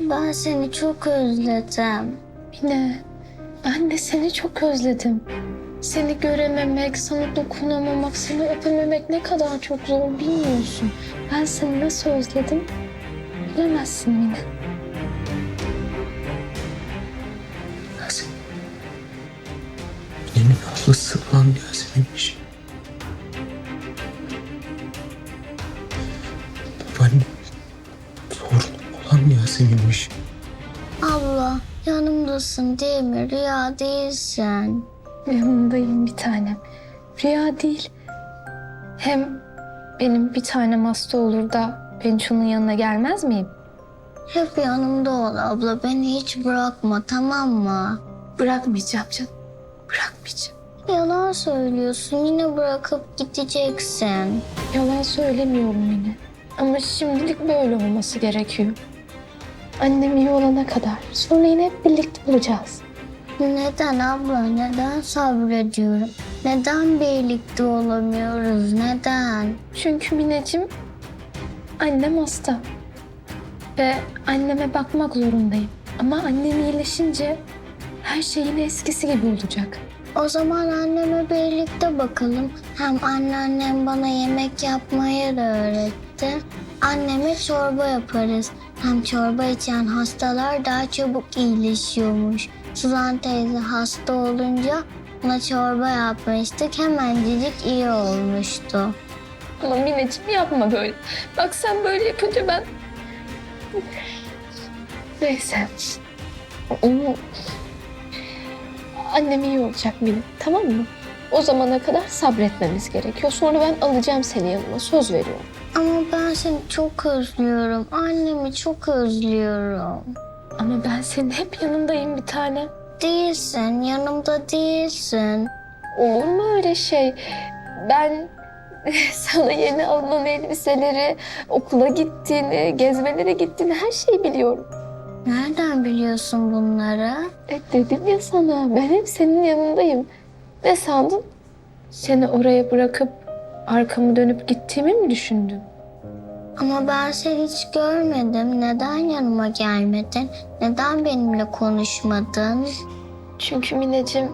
Ben seni çok özledim. Mine, ben de seni çok özledim. Seni görememek, sana dokunamamak, seni öpememek ne kadar çok zor bilmiyorsun. Ben seni nasıl özledim bilemezsin Mine. Yasemin. Mine'nin ablası olan Yasemin'miş. Yasemin'miş. Abla yanımdasın değil mi? Rüya değilsin. Yanındayım bir tanem. Rüya değil. Hem benim bir tanem hasta olur da ben şunun yanına gelmez miyim? Hep yanımda ol abla. Beni hiç bırakma tamam mı? Bırakmayacağım canım. Bırakmayacağım. Yalan söylüyorsun. Yine bırakıp gideceksin. Yalan söylemiyorum yine. Ama şimdilik böyle olması gerekiyor. Annem iyi olana kadar. Sonra yine hep birlikte olacağız. Neden abla? Neden sabrediyorum? Neden birlikte olamıyoruz? Neden? Çünkü Mineciğim annem hasta. Ve anneme bakmak zorundayım. Ama annem iyileşince her şey yine eskisi gibi olacak. O zaman anneme birlikte bakalım. Hem anneannem bana yemek yapmayı da öğretti. Anneme çorba yaparız. Hem çorba içen hastalar daha çabuk iyileşiyormuş. Suzan teyze hasta olunca ona çorba yapmıştık. Hemencik iyi olmuştu. Ama Mineciğim yapma böyle. Bak sen böyle yapınca ben... Neyse. Annem iyi olacak Mine, tamam mı? O zamana kadar sabretmemiz gerekiyor. Sonra ben alacağım seni yanıma, söz veriyorum. Ama ben seni çok özlüyorum. Annemi çok özlüyorum. Ama ben senin hep yanındayım bir tane. Değilsin, yanımda değilsin. Olur mu öyle şey? Ben sana yeni alınan elbiseleri, okula gittiğini, gezmelere gittiğini her şeyi biliyorum. Nereden biliyorsun bunları? E dedim ya sana ben hep senin yanındayım. Ne sandın? Seni oraya bırakıp arkamı dönüp gittiğimi mi düşündün? Ama ben seni hiç görmedim. Neden yanıma gelmedin? Neden benimle konuşmadın? Çünkü Mineciğim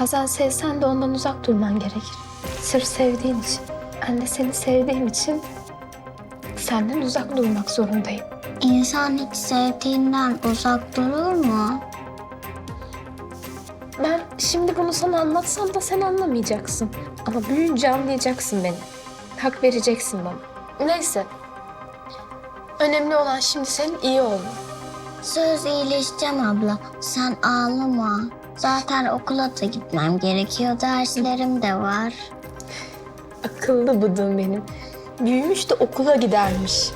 bazen sevsen de ondan uzak durman gerekir. Sırf sevdiğin için. Ben de seni sevdiğim için senden uzak durmak zorundayım. İnsan hiç sevdiğinden uzak durur mu? Ben şimdi bunu sana anlatsam da sen anlamayacaksın. Ama büyüyünce anlayacaksın beni. Hak vereceksin bana. Neyse. Önemli olan şimdi senin iyi olman. Söz iyileşeceğim abla. Sen ağlama. Zaten okula da gitmem gerekiyor. Derslerim de var. Akıllı bıdığım benim. Büyümüş de okula gidermiş.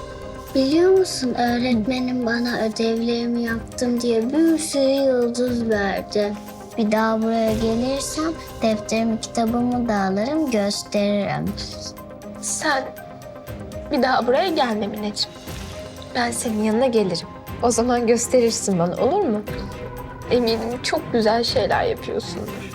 Biliyor musun öğretmenim bana ödevlerimi yaptım diye bir sürü yıldız verdi. Bir daha buraya gelirsem defterimi kitabımı da alırım gösteririm. Sen bir daha buraya gelme Mineciğim. Ben senin yanına gelirim. O zaman gösterirsin bana olur mu? Eminim çok güzel şeyler yapıyorsundur.